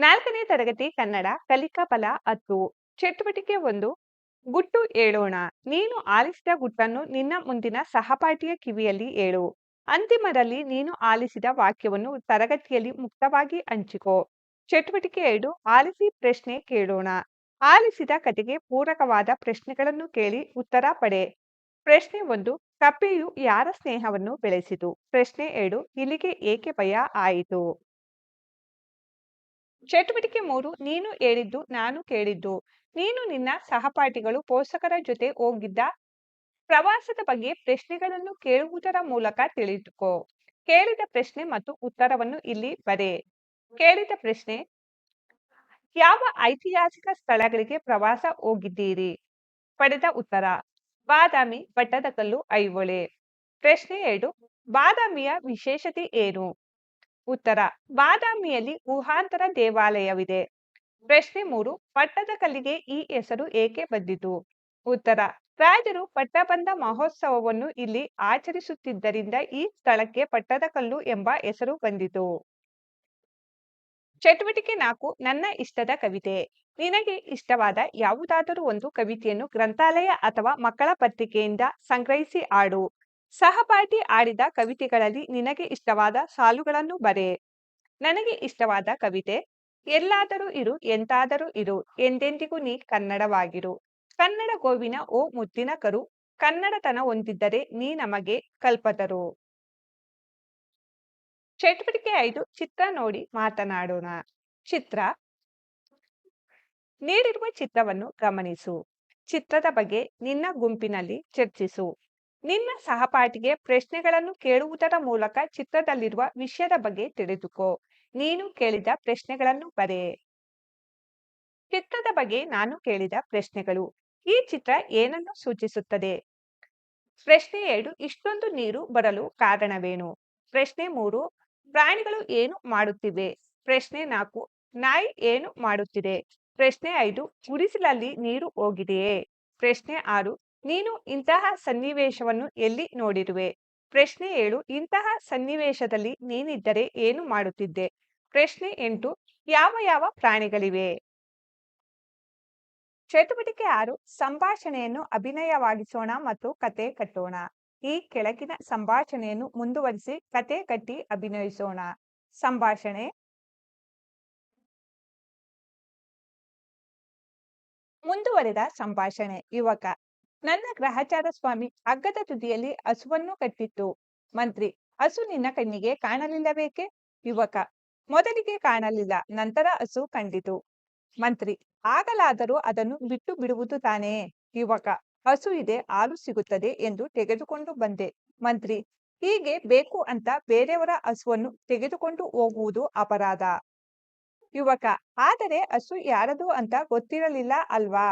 ನಾಲ್ಕನೇ ತರಗತಿ ಕನ್ನಡ ಕಲಿಕಾ ಫಲ ಹತ್ತು. ಚಟುವಟಿಕೆ ಒಂದು. ಗುಟ್ಟು ಹೇಳೋಣ. ನೀನು ಆಲಿಸಿದ ಗುಟ್ಟನ್ನು ನಿನ್ನ ಮುಂದಿನ ಸಹಪಾಠಿಯ ಕಿವಿಯಲ್ಲಿ ಹೇಳು. ಅಂತಿಮದಲ್ಲಿ ನೀನು ಆಲಿಸಿದ ವಾಕ್ಯವನ್ನು ತರಗತಿಯಲ್ಲಿ ಮುಕ್ತವಾಗಿ ಹಂಚಿಕೋ. ಚಟುವಟಿಕೆ ಎರಡು. ಆಲಿಸಿ ಪ್ರಶ್ನೆ ಕೇಳೋಣ. ಆಲಿಸಿದ ಕತೆಗೆ ಪೂರಕವಾದ ಪ್ರಶ್ನೆಗಳನ್ನು ಕೇಳಿ ಉತ್ತರ ಪಡೆ. ಪ್ರಶ್ನೆ ಒಂದು. ಕಪ್ಪೆಯು ಯಾರ ಸ್ನೇಹವನ್ನು ಬೆಳೆಸಿತು? ಪ್ರಶ್ನೆ ಎರಡು. ಇಲ್ಲಿಗೆ ಏಕೆ ಭಯ ಆಯಿತು? ಚಟುವಟಿಕೆ ಮೂರು, ನೀನು ಹೇಳಿದ್ದು, ನಾನು ಕೇಳಿದ್ದು. ನೀನು ನಿನ್ನ ಸಹಪಾಠಿಗಳು ಪೋಷಕರ ಜೊತೆ ಹೋಗಿದ್ದ ಪ್ರವಾಸದ ಬಗ್ಗೆ ಪ್ರಶ್ನೆಗಳನ್ನು ಕೇಳುವುದರ ಮೂಲಕ ತಿಳಿದುಕೋ. ಕೇಳಿದ ಪ್ರಶ್ನೆ ಮತ್ತು ಉತ್ತರವನ್ನು ಇಲ್ಲಿ ಬರೆ. ಕೇಳಿದ ಪ್ರಶ್ನೆ, ಯಾವ ಐತಿಹಾಸಿಕ ಸ್ಥಳಗಳಿಗೆ ಪ್ರವಾಸ ಹೋಗಿದ್ದೀರಿ? ಪಡೆದ ಉತ್ತರ, ಬಾದಾಮಿ ಪಟ್ಟದಕಲ್ಲು ಐಹೊಳೆ. ಪ್ರಶ್ನೆ ಎರಡು, ಬಾದಾಮಿಯ ವಿಶೇಷತೆ ಏನು? ಉತ್ತರ, ಬಾದಾಮಿಯಲ್ಲಿ ಗುಹಾಂತರ ದೇವಾಲಯವಿದೆ. ಪ್ರಶ್ನೆ ಮೂರು ಪಟ್ಟದಕಲ್ಲಿಗೆ ಈ ಹೆಸರು ಏಕೆ ಬಂದಿತು? ಉತ್ತರ, ರಾಜರು ಪಟ್ಟಬಂಧ ಮಹೋತ್ಸವವನ್ನು ಇಲ್ಲಿ ಆಚರಿಸುತ್ತಿದ್ದರಿಂದ ಈ ಸ್ಥಳಕ್ಕೆ ಪಟ್ಟದಕಲ್ಲು ಎಂಬ ಹೆಸರು ಬಂದಿತು. ಚಟುವಟಿಕೆ ನಾಲ್ಕು, ನನ್ನ ಇಷ್ಟದ ಕವಿತೆ. ನಿನಗೆ ಇಷ್ಟವಾದ ಯಾವುದಾದರೂ ಒಂದು ಕವಿತೆಯನ್ನು ಗ್ರಂಥಾಲಯ ಅಥವಾ ಮಕ್ಕಳ ಪತ್ರಿಕೆಯಿಂದ ಸಂಗ್ರಹಿಸಿ ಆಡು ಸಹಪಾಠಿ ಆಡಿದ ಕವಿತೆಗಳಲ್ಲಿ ನಿನಗೆ ಇಷ್ಟವಾದ ಸಾಲುಗಳನ್ನು ಬರೆ ನನಗೆ ಇಷ್ಟವಾದ ಕವಿತೆ, ಎಲ್ಲಾದರೂ ಇರು, ಎಂತಾದರೂ ಇರು, ಎಂದೆಂದಿಗೂ ನೀ ಕನ್ನಡವಾಗಿರು. ಕನ್ನಡ ಗೋವಿನ, ಓ ಮುದ್ದಿನ ಕರು, ಕನ್ನಡತನ ಹೊಂದಿದ್ದರೆ ನೀ ನಮಗೆ ಕಲ್ಪತರು. ಚಟುವಟಿಕೆ ಐದು, ಚಿತ್ರ ನೋಡಿ ಮಾತನಾಡೋಣ. ಚಿತ್ರ. ನೀಡಿರುವ ಚಿತ್ರವನ್ನು ಗಮನಿಸು. ಚಿತ್ರದ ಬಗ್ಗೆ ನಿನ್ನ ಗುಂಪಿನಲ್ಲಿ ಚರ್ಚಿಸು. ನಿನ್ನ ಸಹಪಾಠಿಗೆ ಪ್ರಶ್ನೆಗಳನ್ನು ಕೇಳುವುದರ ಮೂಲಕ ಚಿತ್ರದಲ್ಲಿರುವ ವಿಷಯದ ಬಗ್ಗೆ ತಿಳಿದುಕೋ. ನೀನು ಕೇಳಿದ ಪ್ರಶ್ನೆಗಳನ್ನು ಬರೆ. ಚಿತ್ರದ ಬಗ್ಗೆ ನಾನು ಕೇಳಿದ ಪ್ರಶ್ನೆಗಳು. ಈ ಚಿತ್ರ ಏನನ್ನು ಸೂಚಿಸುತ್ತದೆ? ಪ್ರಶ್ನೆ ಎರಡು, ಇಷ್ಟೊಂದು ನೀರು ಬರಲು ಕಾರಣವೇನು? ಪ್ರಶ್ನೆ ಮೂರು, ಪ್ರಾಣಿಗಳು ಏನು ಮಾಡುತ್ತಿವೆ? ಪ್ರಶ್ನೆ ನಾಲ್ಕು, ನಾಯಿ ಏನು ಮಾಡುತ್ತಿದೆ? ಪ್ರಶ್ನೆ ಐದು, ಗುಡಿಸಲಲ್ಲಿ ನೀರು ಹೋಗಿದೆಯೇ? ಪ್ರಶ್ನೆ ಆರು ನೀನು ಇಂತಹ ಸನ್ನಿವೇಶವನ್ನು ಎಲ್ಲಿ ನೋಡಿರುವೆ? ಪ್ರಶ್ನೆ ಏಳು, ಇಂತಹ ಸನ್ನಿವೇಶದಲ್ಲಿ ನೀನಿದ್ದರೆ ಏನು ಮಾಡುತ್ತಿದ್ದೆ? ಪ್ರಶ್ನೆ ಎಂಟು, ಯಾವ ಯಾವ ಪ್ರಾಣಿಗಳಿವೆ? ಚಟುವಟಿಕೆ ಆರು, ಸಂಭಾಷಣೆಯನ್ನು ಅಭಿನಯವಾಗಿಸೋಣ ಮತ್ತು ಕತೆ ಕಟ್ಟೋಣ. ಈ ಕೆಳಗಿನ ಸಂಭಾಷಣೆಯನ್ನು ಮುಂದುವರಿಸಿ ಕತೆ ಕಟ್ಟಿ ಅಭಿನಯಿಸೋಣ. ಸಂಭಾಷಣೆ ಮುಂದುವರೆದ ಸಂಭಾಷಣೆ, ಯುವಕ. ನನ್ನ ಗ್ರಹಚಾರ ಸ್ವಾಮಿ ಅಗ್ಗದ ತುದಿಯಲ್ಲಿ ಹಸುವನ್ನು ಕಟ್ಟಿತ್ತು. ಮಂತ್ರಿ, ಹಸು ನಿನ್ನ ಕಣ್ಣಿಗೆ ಕಾಣಲಿಲ್ಲಬೇಕೆ ಯುವಕ, ಮೊದಲಿಗೆ ಕಾಣಲಿಲ್ಲ, ನಂತರ ಹಸು ಕಂಡಿತು. ಮಂತ್ರಿ, ಆಗಲಾದರೂ ಅದನ್ನು ಬಿಟ್ಟು ಬಿಡುವುದು ತಾನೇ? ಯುವಕ, ಹಸು ಇದೆ, ಹಾಲು ಸಿಗುತ್ತದೆ ಎಂದು ತೆಗೆದುಕೊಂಡು ಬಂದೆ. ಮಂತ್ರಿ, ಹೀಗೆ ಬೇಕು ಅಂತ ಬೇರೆಯವರ ಹಸುವನ್ನು ತೆಗೆದುಕೊಂಡು ಹೋಗುವುದು ಅಪರಾಧ. ಯುವಕ, ಆದರೆ ಹಸು ಯಾರದು ಅಂತ ಗೊತ್ತಿರಲಿಲ್ಲ ಅಲ್ವಾ?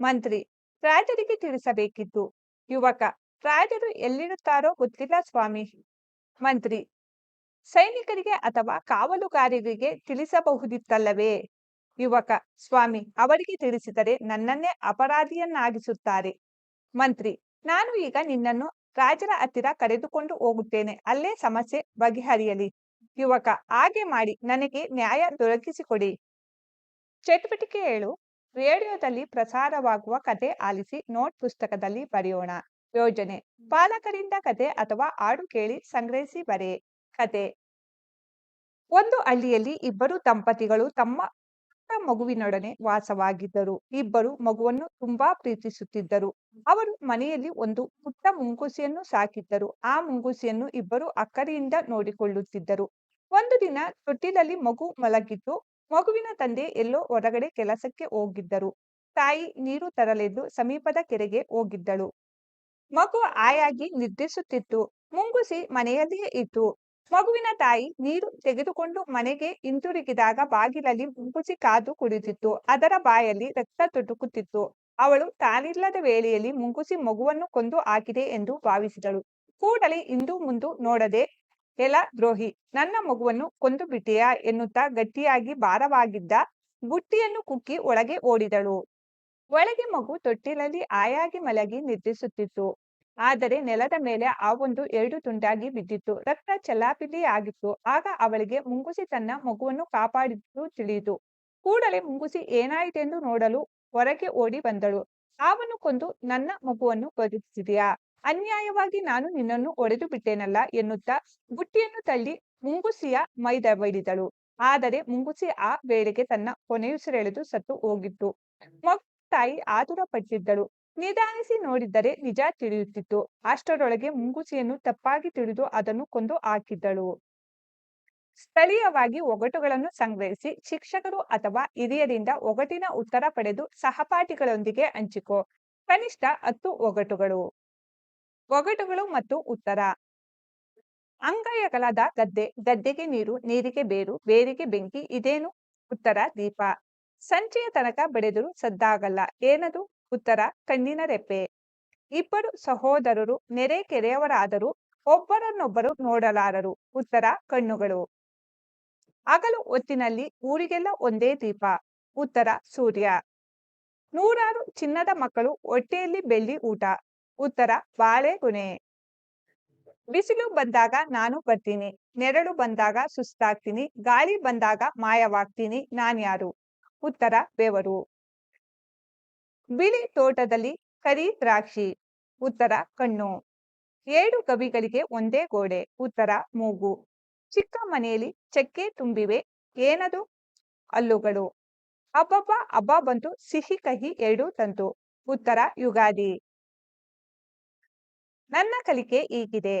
ಮಂತ್ರಿ ರಾಜರಿಗೆ ತಿಳಿಸಬೇಕಿತ್ತು. ಯುವಕ, ರಾಜರು ಎಲ್ಲಿರುತ್ತಾರೋ ಗೊತ್ತಿಲ್ಲ ಸ್ವಾಮಿ, ಮಂತ್ರಿ. ಸೈನಿಕರಿಗೆ ಅಥವಾ ಕಾವಲುಗಾರರಿಗೆ ತಿಳಿಸಬಹುದಿತ್ತಲ್ಲವೇ? ಯುವಕ, ಸ್ವಾಮಿ, ಅವರಿಗೆ ತಿಳಿಸಿದರೆ ನನ್ನನ್ನೇ ಅಪರಾಧಿಯನ್ನಾಗಿಸುತ್ತಾರೆ. ಮಂತ್ರಿ, ನಾನು ಈಗ ನಿನ್ನನ್ನು ರಾಜರ ಹತ್ತಿರ ಕರೆದುಕೊಂಡು ಹೋಗುತ್ತೇನೆ, ಅಲ್ಲೇ ಸಮಸ್ಯೆ ಬಗೆಹರಿಯಲಿ. ಯುವಕ, ಹಾಗೆ ಮಾಡಿ ನನಗೆ ನ್ಯಾಯ ದೊರಕಿಸಿಕೊಡಿ. ಚಟುವಟಿಕೆ ಏಳು ರೇಡಿಯೋದಲ್ಲಿ ಪ್ರಸಾರವಾಗುವ ಕತೆ ಆಲಿಸಿ ನೋಟ್ ಪುಸ್ತಕದಲ್ಲಿ ಬರೆಯೋಣ. ಯೋಜನೆ ಪಾಲಕರಿಂದ ಕತೆ ಅಥವಾ ಹಾಡು ಕೇಳಿ ಸಂಗ್ರಹಿಸಿ ಬರೆ. ಕತೆ ಒಂದು ಹಳ್ಳಿಯಲ್ಲಿ ಇಬ್ಬರು ದಂಪತಿಗಳು ತಮ್ಮ ಮಗುವಿನೊಡನೆ ವಾಸವಾಗಿದ್ದರು. ಇಬ್ಬರು ಮಗುವನ್ನು ತುಂಬಾ ಪ್ರೀತಿಸುತ್ತಿದ್ದರು. ಅವರು ಮನೆಯಲ್ಲಿ ಒಂದು ಪುಟ್ಟ ಮುಂಗುಸಿಯನ್ನು ಸಾಕಿದ್ದರು. ಆ ಮುಂಗುಸಿಯನ್ನು ಇಬ್ಬರು ಅಕ್ಕರಿಯಿಂದ ನೋಡಿಕೊಳ್ಳುತ್ತಿದ್ದರು. ಒಂದು ದಿನ ತೊಟ್ಟಿಲಲ್ಲಿ ಮಗು ಮಲಗಿದ್ದು ಮಗುವಿನ ತಂದೆ ಎಲ್ಲೋ ಹೊರಗಡೆ ಕೆಲಸಕ್ಕೆ ಹೋಗಿದ್ದರು. ತಾಯಿ ನೀರು ತರಲೆಂದು ಸಮೀಪದ ಕೆರೆಗೆ ಹೋಗಿದ್ದಳು. ಮಗು ಆಯಾಗಿ ನಿದ್ರಿಸುತ್ತಿತ್ತು. ಮುಂಗುಸಿ ಮನೆಯಲ್ಲಿಯೇ ಇತ್ತು. ಮಗುವಿನ ತಾಯಿ ನೀರು ತೆಗೆದುಕೊಂಡು ಮನೆಗೆ ಹಿಂತಿರುಗಿದಾಗ ಬಾಗಿಲಲ್ಲಿ ಮುಂಗುಸಿ ಕಾದು ಕುಳಿತಿತ್ತು. ಅದರ ಬಾಯಲ್ಲಿ ರಕ್ತ ತುಟುಕುತ್ತಿತ್ತು. ಅವಳು ತಾನಿಲ್ಲದ ವೇಳೆಯಲ್ಲಿ ಮುಂಗುಸಿ ಮಗುವನ್ನು ಕೊಂದು ಹಾಕಿದೆ ಎಂದು ಭಾವಿಸಿದಳು. ಕೂಡಲೇ ಇಂದು ಮುಂದು ನೋಡದೆ ಎಲ ದ್ರೋಹಿ, ನನ್ನ ಮಗುವನ್ನು ಕೊಂದು ಬಿಟ್ಟೆಯ? ಎನ್ನುತ್ತಾ ಗಟ್ಟಿಯಾಗಿ ಭಾರವಾಗಿದ್ದ ಬುಟ್ಟಿಯನ್ನು ಕುಕ್ಕಿ ಒಳಗೆ ಓಡಿದಳು. ಒಳಗೆ ಮಗು ತೊಟ್ಟಿಲಲ್ಲಿ ಆಯಾಗಿ ಮಲಗಿ ನಿದ್ರಿಸುತ್ತಿತ್ತು. ಆದರೆ ನೆಲದ ಮೇಲೆ ಆ ಒಂದು ಎರಡು ತುಂಡಾಗಿ ಬಿದ್ದಿತ್ತು. ರಕ್ತ ಚಲಾಪಿಲ್ಲಿ ಆಗಿತ್ತು. ಆಗ ಅವಳಿಗೆ ಮುಂಗುಸಿ ತನ್ನ ಮಗುವನ್ನು ಕಾಪಾಡಿದ್ದು ತಿಳಿಯಿತು. ಕೂಡಲೇ ಮುಂಗುಸಿ ಏನಾಯಿತೆಂದು ನೋಡಲು ಹೊರಗೆ ಓಡಿ ಬಂದಳು. ಆವನ್ನು ಕೊಂದು ನನ್ನ ಮಗುವನ್ನು ಬದುಕಿಸಿದೆಯಾ? ಅನ್ಯಾಯವಾಗಿ ನಾನು ನಿನ್ನನ್ನು ಒಡೆದು ಬಿಟ್ಟೇನಲ್ಲ ಎನ್ನುತ್ತಾ ಬುಟ್ಟಿಯನ್ನು ತಳ್ಳಿ ಮುಂಗುಸಿಯ ಮೈದ ಬಡಿದಳು. ಆದರೆ ಮುಂಗುಸಿ ಆ ವೇಳೆಗೆ ತನ್ನ ಕೊನೆಯುಸಿರೆಳೆದು ಸತ್ತು ಹೋಗಿತ್ತು. ತಾಯಿ ಆತುರ ಪಟ್ಟಿದ್ದಳು ನಿಧಾನಿಸಿ ನೋಡಿದ್ದರೆ ನಿಜ ತಿಳಿಯುತ್ತಿತ್ತು. ಅಷ್ಟರೊಳಗೆ ಮುಂಗುಸಿಯನ್ನು ತಪ್ಪಾಗಿ ತಿಳಿದು ಅದನ್ನು ಕೊಂದು ಹಾಕಿದ್ದಳು. ಸ್ಥಳೀಯವಾಗಿ ಒಗಟುಗಳನ್ನು ಸಂಗ್ರಹಿಸಿ ಶಿಕ್ಷಕರು ಅಥವಾ ಹಿರಿಯರಿಂದ ಒಗಟಿನ ಉತ್ತರ ಪಡೆದು ಸಹಪಾಠಿಗಳೊಂದಿಗೆ ಹಂಚಿಕೊ. ಕನಿಷ್ಠ ಹತ್ತು ಒಗಟುಗಳು. ಒಗಟುಗಳು ಮತ್ತು ಉತ್ತರ. ಅಂಗೈಯಗಳಾದ ಗದ್ದೆ, ಗದ್ದೆಗೆ ನೀರು, ನೀರಿಗೆ ಬೇರು, ಬೇರಿಗೆ ಬೆಂಕಿ, ಇದೇನು? ಉತ್ತರ ದೀಪ. ಸಂಜೆಯ ತನಕ ಬೆಳೆದರೂ ಸದ್ದಾಗಲ್ಲ. ಏನದು? ಉತ್ತರ ಕಣ್ಣಿನ ರೆಪ್ಪೆ. ಇಬ್ಬರು ಸಹೋದರರು, ನೆರೆ ಕೆರೆಯವರಾದರೂ ಒಬ್ಬರನ್ನೊಬ್ಬರು ನೋಡಲಾರರು. ಉತ್ತರ ಕಣ್ಣುಗಳು. ಹಗಲು ಹೊತ್ತಿನಲ್ಲಿ ಊರಿಗೆಲ್ಲ ಒಂದೇ ದೀಪ. ಉತ್ತರ ಸೂರ್ಯ. ನೂರಾರು ಚಿನ್ನದ ಮಕ್ಕಳು ಹೊಟ್ಟೆಯಲ್ಲಿ ಬೆಳ್ಳಿ ಊಟ. ಉತ್ತರ ಬಾಳೆಗೊನೆ ಬಿಸಿಲು ಬಂದಾಗ ನಾನು ಬರ್ತೀನಿ, ನೆರಳು ಬಂದಾಗ ಸುಸ್ತಾಗ್ತೀನಿ, ಗಾಳಿ ಬಂದಾಗ ಮಾಯವಾಗ್ತೀನಿ ನಾನ್ಯಾರು ಉತ್ತರ, ಬೆವರು. ಬಿಳಿ ತೋಟದಲ್ಲಿ ಕರಿ ದ್ರಾಕ್ಷಿ, ಉತ್ತರ, ಕಣ್ಣು. ಏಳು ಕವಿಗಳಿಗೆ ಒಂದೇ ಗೋಡೆ, ಉತ್ತರ, ಮೂಗು. ಚಿಕ್ಕ ಮನೆಯಲ್ಲಿ ಚಕ್ಕೆ ತುಂಬಿವೆ, ಏನದು? ಅಲ್ಲುಗಳು ಅಬ್ಬಬ್ಬ ಹಬ್ಬ ಬಂತು, ಸಿಹಿ ಕಹಿ ಎರಡು ತಂತು. ಉತ್ತರ, ಯುಗಾದಿ. ನನ್ನ ಕಲಿಕೆ ಹೀಗಿದೆ